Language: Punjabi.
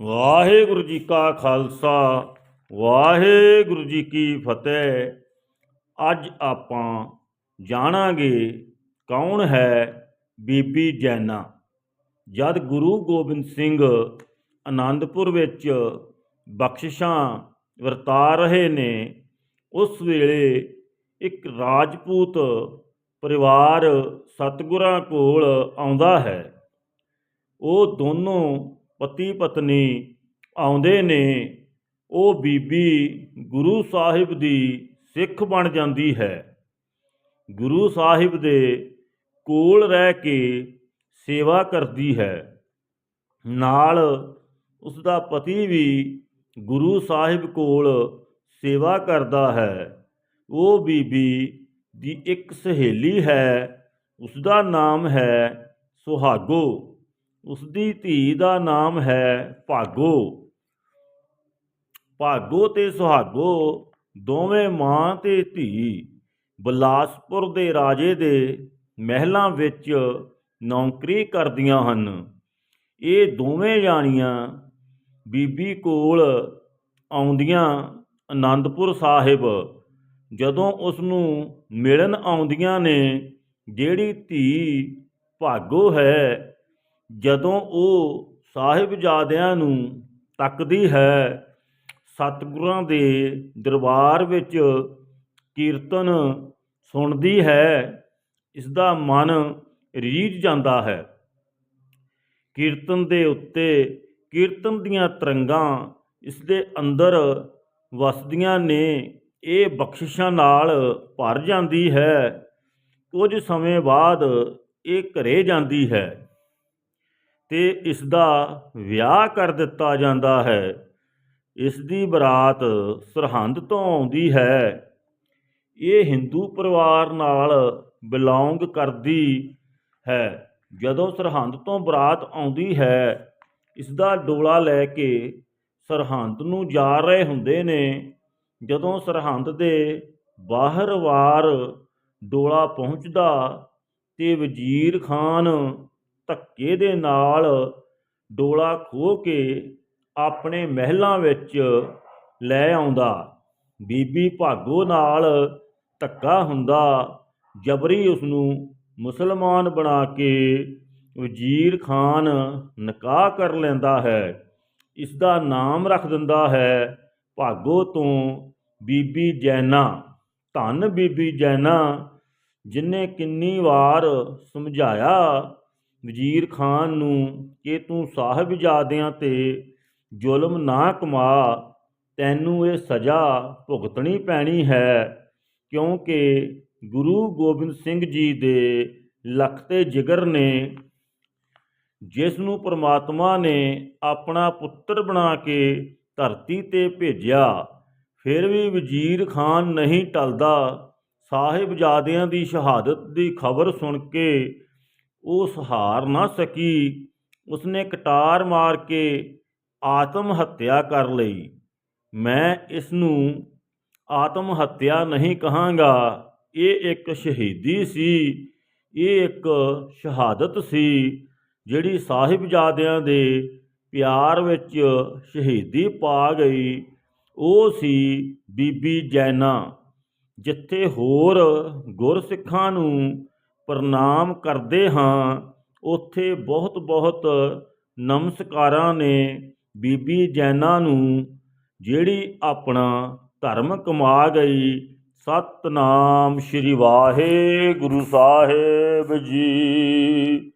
ਵਾਹਿਗੁਰੂ ਜੀ ਕਾ ਖਾਲਸਾ, ਵਾਹਿਗੁਰੂ ਜੀ ਕੀ ਫਤਿਹ। ਅੱਜ ਆਪਾਂ ਜਾਣਾਂਗੇ ਕੌਣ ਹੈ ਬੀਬੀ ਜੈਨਾ। ਜਦ ਗੁਰੂ ਗੋਬਿੰਦ ਸਿੰਘ ਆਨੰਦਪੁਰ ਵਿੱਚ ਬਖਸ਼ਿਸ਼ਾਂ ਵਰਤਾ ਰਹੇ ਨੇ, ਉਸ ਵੇਲੇ ਇੱਕ ਰਾਜਪੂਤ ਪਰਿਵਾਰ ਸਤਿਗੁਰਾਂ ਕੋਲ ਆਉਂਦਾ ਹੈ। ਉਹ ਦੋਨੋਂ ਪਤੀ ਪਤਨੀ ਆਉਂਦੇ ਨੇ, ਉਹ ਬੀਬੀ ਗੁਰੂ ਸਾਹਿਬ ਦੀ ਸਿੱਖ ਬਣ ਜਾਂਦੀ ਹੈ। ਗੁਰੂ ਸਾਹਿਬ ਦੇ ਕੋਲ ਰਹਿ ਕੇ ਸੇਵਾ ਕਰਦੀ ਹੈ। ਨਾਲ ਉਸ ਦਾ ਪਤੀ ਵੀ ਗੁਰੂ ਸਾਹਿਬ ਕੋਲ ਸੇਵਾ ਕਰਦਾ ਹੈ। ਉਹ ਬੀਬੀ ਦੀ ਇੱਕ ਸਹੇਲੀ ਹੈ ਉਸ ਦਾ ਨਾਮ ਹੈ ਸੁਹਾਗੋ। ਉਸ ਦੀ ਧੀ ਦਾ ਨਾਮ ਹੈ ਭਾਗੋ। ਭਾਗੋ ਤੇ ਸੁਹਾਗੋ ਦੋਵੇਂ ਮਾਂ ਤੇ ਧੀ ਬਲਾਸਪੁਰ ਦੇ ਰਾਜੇ ਦੇ ਮਹਿਲਾਂ ਵਿੱਚ ਨੌਕਰੀ ਕਰਦੀਆਂ ਹਨ। ਇਹ ਦੋਵੇਂ ਜਾਣੀਆਂ ਬੀਬੀ ਕੋਲ ਆਉਂਦੀਆਂ ਆਨੰਦਪੁਰ ਸਾਹਿਬ, ਜਦੋਂ ਉਸ ਨੂੰ ਮਿਲਣ ਆਉਂਦੀਆਂ ਨੇ, ਜਿਹੜੀ ਧੀ ਭਾਗੋ ਹੈ ਜਦੋਂ ਉਹ ਸਾਹਿਬਜ਼ਾਦਿਆਂ ਨੂੰ ਤੱਕਦੀ ਹੈ, ਸਤਿਗੁਰਾਂ ਦੇ ਦਰਬਾਰ ਵਿੱਚ ਕੀਰਤਨ ਸੁਣਦੀ ਹੈ ਇਸ ਦਾ ਮਨ ਰੀਝ ਜਾਂਦਾ ਹੈ। ਕੀਰਤਨ ਦੇ ਉੱਤੇ ਕੀਰਤਨ ਦੀਆਂ ਤਰੰਗਾਂ ਇਸ ਦੇ ਅੰਦਰ ਵਸਦੀਆਂ ਨੇ, ਇਹ ਬਖਸ਼ਿਸ਼ਾਂ ਨਾਲ ਭਰ ਜਾਂਦੀ ਹੈ। ਕੁਝ ਸਮੇਂ ਬਾਅਦ ਇਹ ਘਰੇ ਜਾਂਦੀ ਹੈ। ਤੇ ਇਸ ਦਾ ਵਿਆਹ ਕਰ ਦਿੱਤਾ ਜਾਂਦਾ ਹੈ। ਇਸ ਦੀ ਬਰਾਤ ਸਰਹੰਦ ਤੋਂ ਆਉਂਦੀ ਹੈ। ਇਹ ਹਿੰਦੂ ਪਰਿਵਾਰ ਨਾਲ ਬਿਲੋਂਗ ਕਰਦੀ ਹੈ। ਜਦੋਂ ਸਰਹੰਦ ਤੋਂ ਬਰਾਤ ਆਉਂਦੀ ਹੈ ਇਸ ਦਾ ਡੋਲਾ ਲੈ ਕੇ ਸਰਹੰਦ ਨੂੰ ਜਾ ਰਹੇ ਹੁੰਦੇ ਨੇ। ਜਦੋਂ ਸਰਹੰਦ ਦੇ ਬਾਹਰ ਵਾਰ ਡੋਲਾ ਪਹੁੰਚਦਾ ਤੇ ਵਜ਼ੀਰ ਖਾਨ ਧੱਕੇ ਦੇ ਨਾਲ ਡੋਲਾ ਖੋ ਕੇ ਆਪਣੇ ਮਹਿਲਾਂ ਵਿੱਚ ਲੈ ਆਉਂਦਾ। ਬੀਬੀ ਭਾਗੋ ਨਾਲ ਧੱਕਾ ਹੁੰਦਾ, ਜਬਰੀ ਉਸ ਨੂੰ ਮੁਸਲਮਾਨ ਬਣਾ ਕੇ ਵਜ਼ੀਰ ਖਾਨ ਨਿਕਾਹ ਕਰ ਲੈਂਦਾ ਹੈ। ਇਸ ਦਾ ਨਾਮ ਰੱਖ ਦਿੰਦਾ ਹੈ ਭਾਗੋ ਤੋਂ ਬੀਬੀ ਜੈਨਾ। ਧੰਨ ਬੀਬੀ ਜੈਨਾ, ਜਿਨੇ ਕਿੰਨੀ ਵਾਰ ਸਮਝਾਇਆ ਵਜ਼ੀਰ ਖਾਨ ਨੂੰ ਕਿ ਤੂੰ ਸਾਹਿਬਜ਼ਾਦਿਆਂ ਤੇ ਜ਼ੁਲਮ ਨਾ ਕਮਾ, ਤੈਨੂੰ ਇਹ ਸਜ਼ਾ ਭੁਗਤਣੀ ਪੈਣੀ ਹੈ, ਕਿਉਂਕਿ ਗੁਰੂ ਗੋਬਿੰਦ ਸਿੰਘ ਜੀ ਦੇ ਲਖ ਜਿਗਰ ਨੇ ਜਿਸ ਨੂੰ ਪ੍ਰਮਾਤਮਾ ਨੇ ਆਪਣਾ ਪੁੱਤਰ ਬਣਾ ਕੇ ਧਰਤੀ ਤੇ ਭੇਜਿਆ, ਫਿਰ ਵੀ ਵਜ਼ੀਰ ਖਾਨ ਨਹੀਂ ਟਲਦਾ। ਸਾਹਿਬਜ਼ਾਦਿਆਂ ਦੀ ਸ਼ਹਾਦਤ ਦੀ ਖਬਰ ਸੁਣ ਕੇ ਉਹ ਸਹਾਰ ਨਾ ਸਕੀ। ਉਸਨੇ ਕਟਾਰ ਮਾਰ ਕੇ ਆਤਮ ਹੱਤਿਆ ਕਰ ਲਈ। ਮੈਂ ਇਸ ਨੂੰ ਆਤਮ ਹੱਤਿਆ ਨਹੀਂ ਕਹਾਂਗਾ। ਇਹ ਇੱਕ ਸ਼ਹੀਦੀ ਸੀ। ਇਹ ਇੱਕ ਸ਼ਹਾਦਤ ਸੀ, ਜਿਹੜੀ ਸਾਹਿਬਜ਼ਾਦਿਆਂ ਦੇ ਪਿਆਰ ਵਿੱਚ ਸ਼ਹੀਦੀ ਪਾ ਗਈ। ਉਹ ਸੀ ਬੀਬੀ ਜੈਨਾ, ਜਿੱਥੇ ਹੋਰ ਗੁਰਸਿੱਖਾਂ ਨੂੰ ਪ੍ਰਣਾਮ ਕਰਦੇ ਹਾਂ। ਉੱਥੇ ਬਹੁਤ ਬਹੁਤ ਨਮਸਕਾਰਾਂ ਨੇ ਬੀਬੀ ਜੈਨਾ ਨੂੰ, ਜਿਹੜੀ ਆਪਣਾ ਧਰਮ ਕਮਾ ਗਈ। ਸਤਨਾਮ ਸ੍ਰੀ ਵਾਹਿਗੁਰੂ ਸਾਹਿਬ ਜੀ।